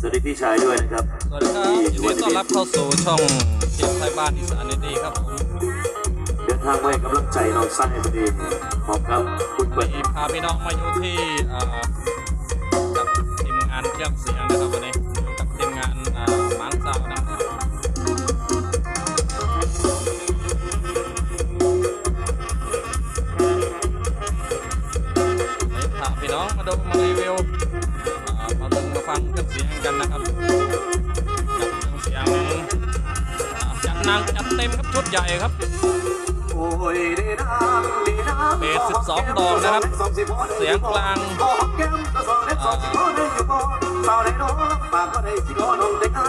สวัสดีพี่ชายด้วยนะครับสวัสดีครับยินดีต้อนรับเข้าสู่ช่องเที่ยวไทยบ้านอีสานดีๆครับผมเดินทางมาให้กำลังใจน้องสั้นพอดีพร้อมกับคุณเปิวัดนนี้พาพี่น้องมาอยู่ที่อ่ากับทีมงานเครื่องเสียงนะครับวันนี้อยู่กับทีมงานอ่าหมางสาวนะครับวันนี้พาพี่น้องมาดูมารีวิวอ่ามาดูมา ฟังเครื่องเสียงกันนะครับกับเครื่องเสียงจัดนังจัดเต็มครับชุดใหญ่ครับโอ้ยดีน้ำดีน้ำเบส12 ดอกนะครับ เสียงกลาง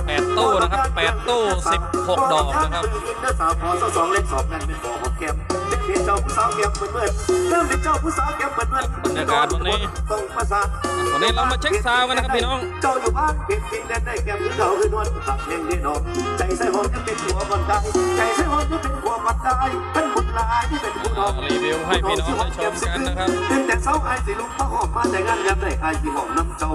แปดตู้นะครับแปดตู้สิบหกดอกนะครับสาวพอสองเล็กสองนั่นเป็นบ่อหอมแก้มเด็กเจ้าผู้สาวแก้มเหมือนเหมือนเริ่มเป็นเจ้าผู้สาวแก้มเหมือนเหมือนบรรยากาศวันนี้ ต้องประสานวันนี้เรามาเช็คซาวด์กันนะครับพี่น้องเจ้าอยู่บ้านเก็บกินได้ได้แก้มคือเขาคือนวลขับเพลงนี่น้องใจใส่หอมจะเป็นหัวมันได้ใจใส่หอมจะเป็นหัวมันได้เป็นบุญลายที่เป็นผู้น้องรีวิวให้พี่น้องได้ชมกันนะครับตื่นแต่เช้าไอ้สิลุกมาหอมมาแต่งานยามได้ไอ้สิหอมน้ำเจ้า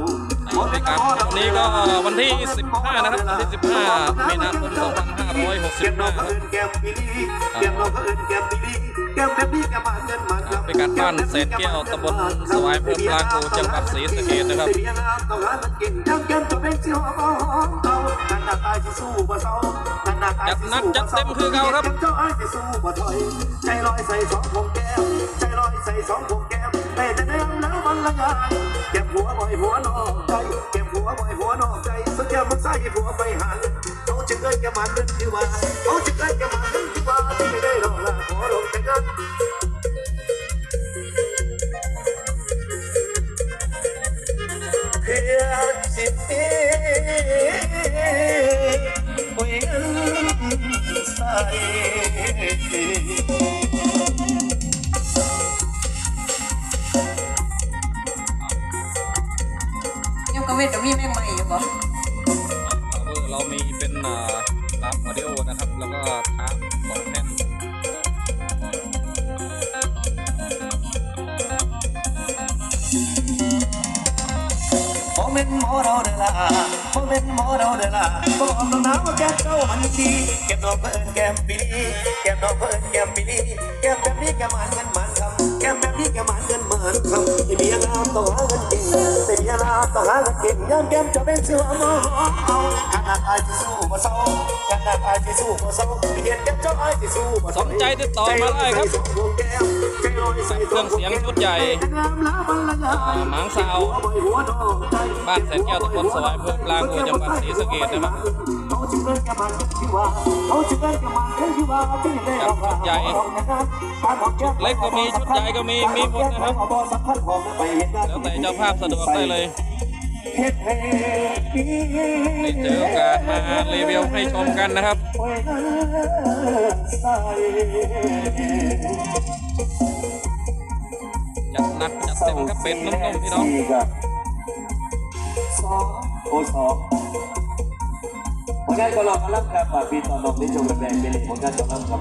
บรรยากาศวันนี้ก็วันที่ 15 นะครับวันที่ 15มีนาคม2565เราคก็รับ เป็นแก้มปีลีแก้มแบบนี้แก้มมาเงินมาเป็นการบ้านเศษแก้วตำบลสวายเพิ่มลางกูจังหวัดศรีสะเกษนะครับต้องหาเงินกินแก้มแก้มจะเป็นสิหอมเก่ากันหน้าตายที่สู้บ่เศร้ากันหน้าตายจัดนักจัดเต็มคือเก่าครับเจ้าไอ้ที่สู้บ่ถอยใจลอยใส่สองพวงแก้มใจลอยใส่สองพวงแก้มแต่จะแนมแล้วมันละยายเก็บหัวบ่อยหัวนอกใจเก็บหัวบ่อยหัวนอกใจสักแก้มมันใส่หัวไปหาเขาจึงเอ้ยแกมันเดินที่ว่าเขาจึงเอ้ยแกมันเดินที่ ยังก็เวทกับมีแม่งใหม่อยู่บ่เรามีเป็นอ่าทาร์ปออดิโอนะครับ แล้วก็ทาร์ปสองแท่น นต์หมอเราเดล่ะโมเมนต์หมอเราเดล่ะบอกตรงน้ำว่าแก้มเจ้ามันดีแก้มน้องเพิ่นแก้มปีลีแก้มน้องเพิ่นแก้มปีลีแก้มแบบนี้แก้มมันเงินมันคำแก้มแบบนี้แก้มมันเงินมันคำไม่มีงามต้องหาเงิน เก่งไม่มีงาต้องหาเงินย่างแก้มจะเป็นเสือมอเอาขนาดไอายที่สู้บ่เศร้าขนาดไอายที่สู้บ่เศร้าเห็นแก้มเจ้าไอายที่สู้บ่สนใจติดต่อมาได้ครับเครื่องเสียงชุดใหญ่หมางสาวบ้านแสนแก้วตำบลสวายเพิ่มปลางูจังหวัดศรีสะเกษนะครับชุดใหญ่ชุดเล็กก็มีชุดใหญ่ก็มีมีหมดนะครับแล้วแต่เจ้าภาพสะดวกได้เลยได้เจอโอกาสมารีวิวให้ชมกันนะครับจัดหนักจัดเต็มครับเป็นนุ่มๆพี่น้องสองโอ้สองผลงานก็ลองกันรับครับฝากพี่ตอนลงได้ชมกันแดงเป็นผลงานจงรับครับ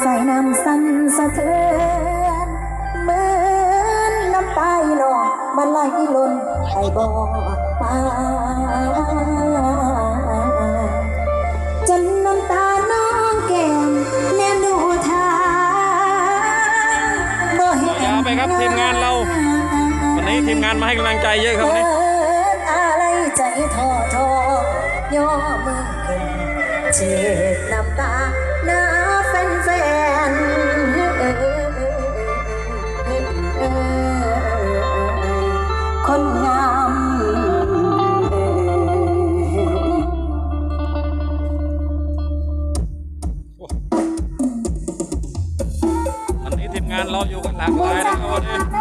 และใส่น้ำสั่นสะเทือนเหมือนน้ำตาหลอกมันไหลล้นไอ้บ่ปาจนน้ำตาน้องแก้มแนมดูทางบ่เห็นยาไปครับทีมงานเราวันนี้ทีมงานมาให้กำลังใจเยอะครับวันนี้เปิดอะไรใจท้อท้อย่อมือขึ้นเช็ดน้ำตา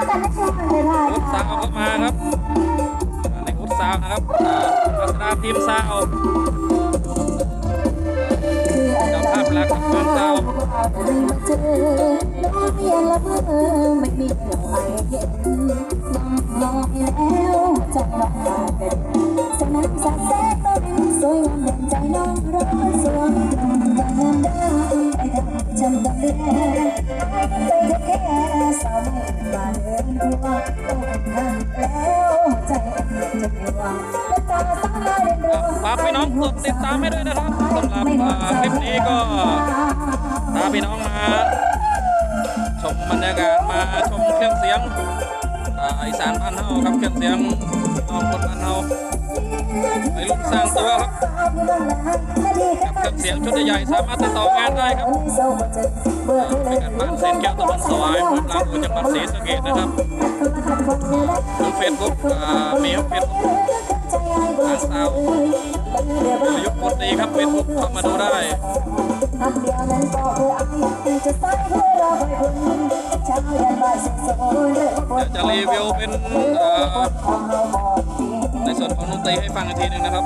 กันนะช่วยเลยค่ะอุดสาวก็มาครับในอุดสาวนะครับอ่าพัฒนาทีมสาวเจ้าภาพรักกับเพื่อนเจ้าไม่มาเจอน้องเมียละเมอไม่มีเหงาไอเย็นน้องยอมให้แล้วใจน้องมาเป็นสนามสาแสก็เป็นสวยงามเด่นใจน้องร้อนสวงการงานเดิมไปทำจำต้องเรียนไปเธอแค่ สาวไม่มาเดินทัวร์ต้องหันแล้วใจจะกลัวและตาสาวมาเรัวฝากพี่น้องกดติดตามให้ด้วยนะครับสำหรับอ่าคลิปนี้ก็พาพี่น้องมา ชมบรรยากาศมาชมเครื่องเสียงอ่าอีสานบ้านเฮาครับเครื่องเสียงออกคนบ้านเฮาไปรุ่นสร้างตัวครับ ครื่องเสียงชุดใหญ่สามารถติดต่องานได้ครับไปกันบ้านเซนแก้วตะบนสวายเมืองลาจังหวัดศรีสะเกษนะครับทางเฟซบุ๊กอ่ามีเฟซบุ๊กทางสาวยุกต์พลดีครับเฟซบุ๊กเข้ามาดูได้เดี๋ยวจะรีวิวเป็นในส่วนของดนตรีให้ฟังอีกทีหนึ่งนะครับ